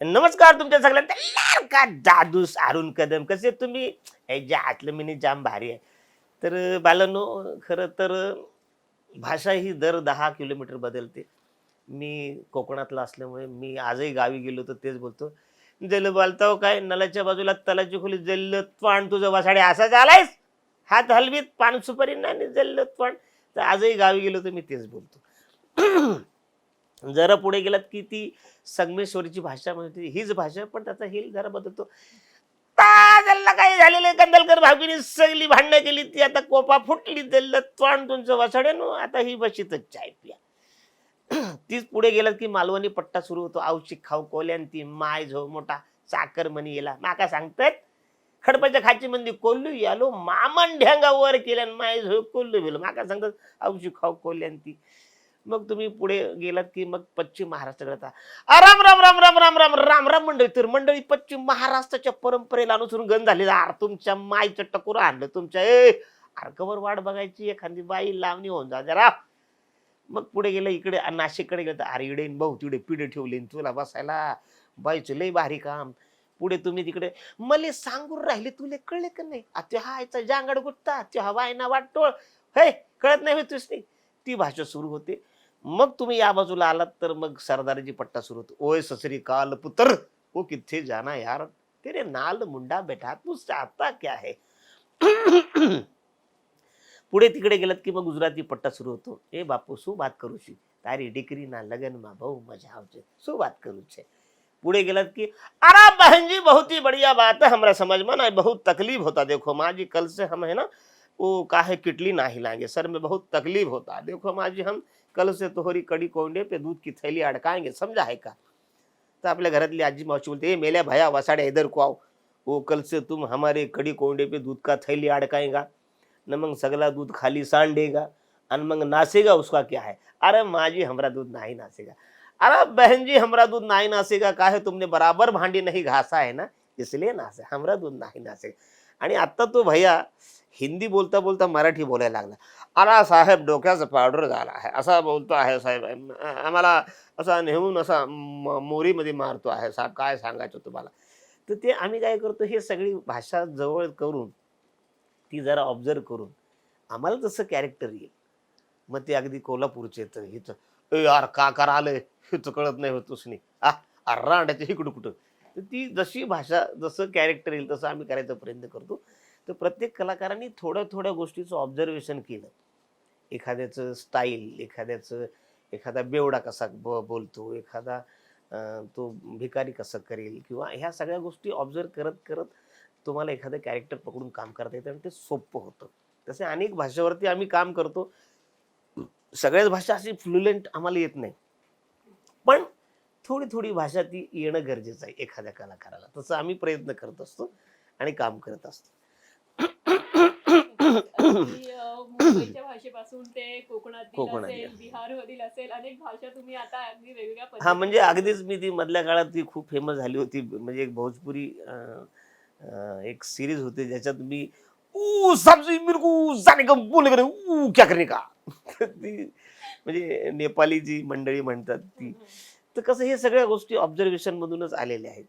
नमस्कार तुमच्या सगळ्यांना. का जादूस अरुण कदम. कसे तुम्ही? हे आतलं मिनी जाम भारी आहे. तर बालनो खरं तर भाषा ही दर दहा किलोमीटर बदलते. मी कोकणातला असल्यामुळे मी आजही गावी गेलो तर तेच बोलतो. जल बालताव काय? नलाच्या बाजूला तलाची खोली जल्ल त्वाण. तुझं वासाडे असा झालायस? हात हलवीत पान सुपारी नाही जल्ल त्वाण. तर आजही गावी गेलो तर मी तेच बोलतो. जरा पुढे गेलात की ती संगमेश्वरीची भाषा म्हणते हीच भाषा पण त्याचा हिल जरा बदलतो. ताजल्ला काय झालेलं कंदलकर भाऊकीने सगळी भांडणं केली. ती आता कोपा फुटली त्याला त्वाण तुमचं वासाड्यानो आता ही बशीतच चाय पिया. तीच पुढे गेलात की मालवणी पट्टा सुरू होतो. औषिक खाऊ कोल्यान ती माय झो मोठा चाकर म्हणी येला. माका सांगतात खडपाच्या खाची मंदी कोल्लू यालो मामन ढ्यांगा वर केल्यान माय झो कोल्लू बिलो माका सांगतात औषिक खाऊ कोल्यान ती मग तुम्ही पुढे गेलात की मग पश्चिम महाराष्ट्राकडे आता राम राम राम राम राम राम राम राम मंडळी. तर मंडळी पश्चिम महाराष्ट्राच्या परंपरेला अनुसरून गण झालेला आर. तुमच्या माईचं टकोर आणलं तुमच्या. ए अर्कवर वाट बघायची एखादी बाई लावणी होऊन जा जरा. मग पुढे गेलं इकडे नाशिककडे गेलं तर अरे इडे भाऊ तिकडे पिढे ठेवले तुला बसायला. बाईचं लय भारी काम. पुढे तुम्ही तिकडे. मले सांगून राहिले तुले कळले का नाही? आ, हा याचा जांगड गुट्टा त्यो हा वायना वाटोळ हे कळत नाही तुस नाही ती भाषा सुरू होते. मग तुम्ही या बाजूला आलात तर मग सरदारजी पट्टा सुरू होतो. ओय ससरी काल पुत्र हो ओ किथे जाना यार? तेरे नाल मुंडा बेटा तू चाहता क्या आहे पुढे तिकडे गेलात की मग गुजराती पट्टा सुरू होतो. ए बापू सु बात करूशी? तारी डिकरी ना लगन मा भाऊ मजा आवचे सु बात करूचे? पुढे गेलात की अरे बहन जी बहुत ही बढ़िया बात है हमरा समझ में ना बहुत तकलीफ होता। देखो माँ जी कल से हम है ना वो काहे किटली ना हिलाएँगे सर में बहुत तकलीफ़ होता है। देखो माँ जी, हम कल से तोहरी कड़ी कोंडे पे दूध की थैली अडकाएँगे, समझा है का तर आपल्या घरातली आजी मावशी बोलते ए मेल्या भया, वसाड़े इधर को आओ। वो कल से तुम हमारे कड़ी कोंडे पे दूध का थैली अडकाएगा न मग सगला दूध खाली सांडेगा आणि मग नासेगा, उसका क्या है? अरे माँ जी, हमारा दूध ना ही नासेगा। अरे बहन जी, हमारा दूध ना ही नासेगा का है तुमने बराबर भांडी नहीं घासा है ना? इसलिए नासे, हमारा दूध नहीं नासेगा। आणि आता तो भैया हिंदी बोलता बोलता मराठी बोलायला लागला. आला साहेब डोक्याचा पावडर झाला आहे. असा बोलतो आहे साहेब. आम्हाला असा नेहून असा मोरीमध्ये मारतो आहे. साहेब काय सांगायचं तुम्हाला? तर ते आम्ही काय करतो हे सगळी भाषा जवळ करून ती जरा ऑब्झर्व करून आम्हाला तसं कॅरेक्टर येईल. मग ते अगदी कोल्हापूरचे तर हिचं ए यार का करा आलंय हेच कळत नाही होतोस नाही आ अर्रांड्याचं इकडं कुठं? तर ती जशी भाषा जसं कॅरेक्टर येईल तसं आम्ही करायचा प्रयत्न करतो. तर प्रत्येक कलाकारांनी थोड्या थोड्या गोष्टीचं ऑब्झर्वेशन केलं. एखाद्याचं स्टाईल एखाद्याचं एखादा बेवडा कसा ब बोलतो एखादा तो भिकारी कसं करेल किंवा ह्या सगळ्या गोष्टी ऑब्झर्व करत करत तुम्हाला एखादं कॅरेक्टर पकडून काम करता येतं आणि ते सोपं होतं. तसे अनेक भाषेवरती आम्ही काम करतो. सगळ्याच भाषा अशी फ्लुएंट आम्हाला येत नाही. पण थोडी थोडी भाषा ती येणं गरजेचं आहे एखाद्या कलाकाराला. तसं आम्ही प्रयत्न करत असतो आणि काम करत असतो. अ, मुंबईच्या भाषेपासून ते कोकणातील कोकणातील. असेल बिहारमधील असेल अनेक भाषा तुम्ही आता अगदी वेगवेगळ्या हा पद्धतीने म्हणजे अगदीच मी ती मधल्या काळात ती खूप फेमस झाली होती. म्हणजे एक भोजपुरी अं, अं, एक सिरीज होती ज्याच्यात मी ऊ सब्जी मेरे को जाने का बोले का ऊ क्या करने का? ती म्हणजे नेपाली जी मंडळी म्हणतात ती. तर कसं हे सगळ्या गोष्टी ऑब्झर्वेशन मधूनच आलेल्या आहेत.